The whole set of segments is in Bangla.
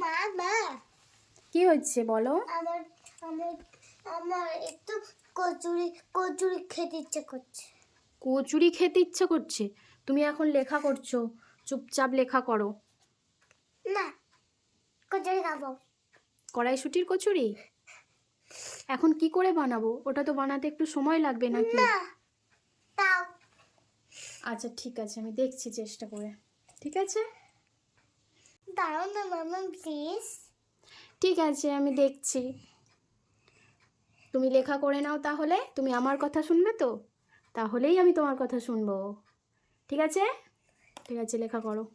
মা মা কি হচ্ছে বলো? আমার আমার আমার একটু কচুরি কচুরি খেতে ইচ্ছে করছে। কচুরি খেতে ইচ্ছে করছে? তুমি এখন লেখা করছ চুপচাপ লেখা করো। না কচুরি খাব। কড়াইশুটির কচুরি? এখন কি করে বানাবো? ওটা তো বানাতে একটু সময় লাগবে নাকি? না তাও। আচ্ছা ঠিক আছে আমি দেখছি চেষ্টা করে। ঠিক আছে? দাঁড়াও না, মামা প্লিজ ঠিক আছে, আমি দেখছি। তুমি লেখা করে নাও তাহলে, তুমি আমার কথা শুনবে তো? তাহলেই আমি তোমার কথা শুনব। ঠিক আছে? ঠিক আছে, লেখা করো।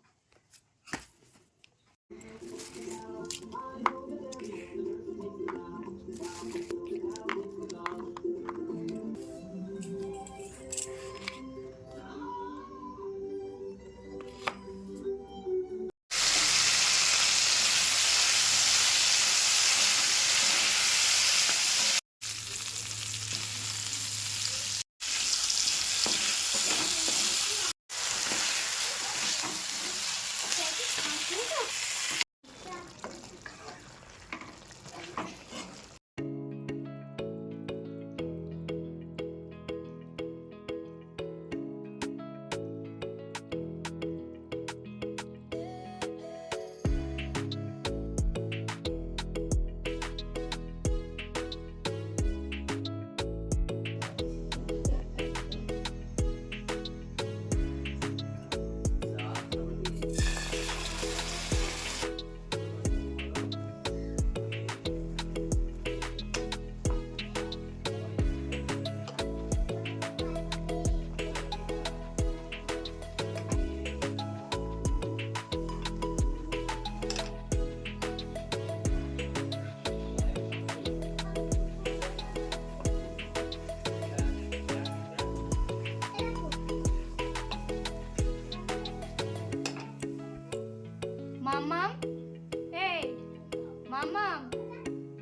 মামাম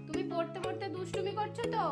তুমি পড়তে পড়তে দুষ্টুমি করছ তো?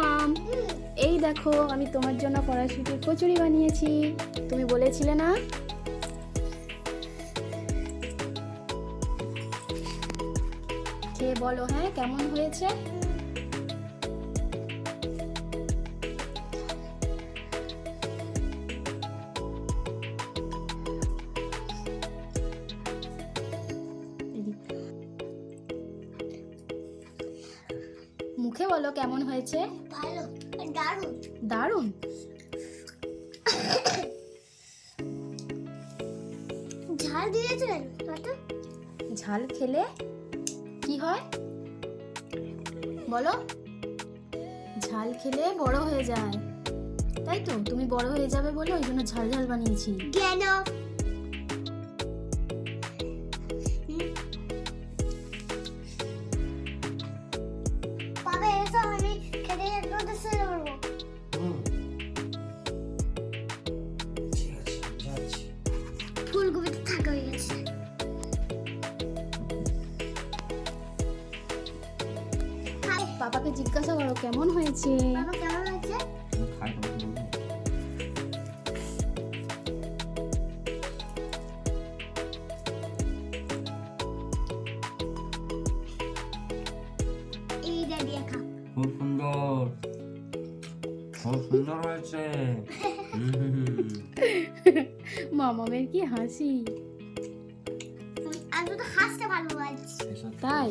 মাম। এই দেখো, আমি তোমার জন্য পড়াশুটির কচুরি বানিয়েছি। তুমি বলেছিলে না? খেয়ে বলো হ্যাঁ কেমন হয়েছে? মুখে বলো কেমন হয়েছে? ভালো দারুণ। দারুণ? ঝাল দিয়েছিলেন ঝাল খেলে কি হয়? বলো। ঝাল খেলে বড় হয়ে যায়। তাই তো? তুমি বড় হয়ে যাবে বলে ওই জন্য ঝাল ঝাল বানিয়েছি। কেন? পাপাকে জিজ্ঞাসা করো কেমন হয়েছে? বাবা কেমন খুব সুন্দর। খুব সুন্দর হয়েছে। মামামের কি হাসি? আমি তো হাসতে ভালোবাসি। তাই?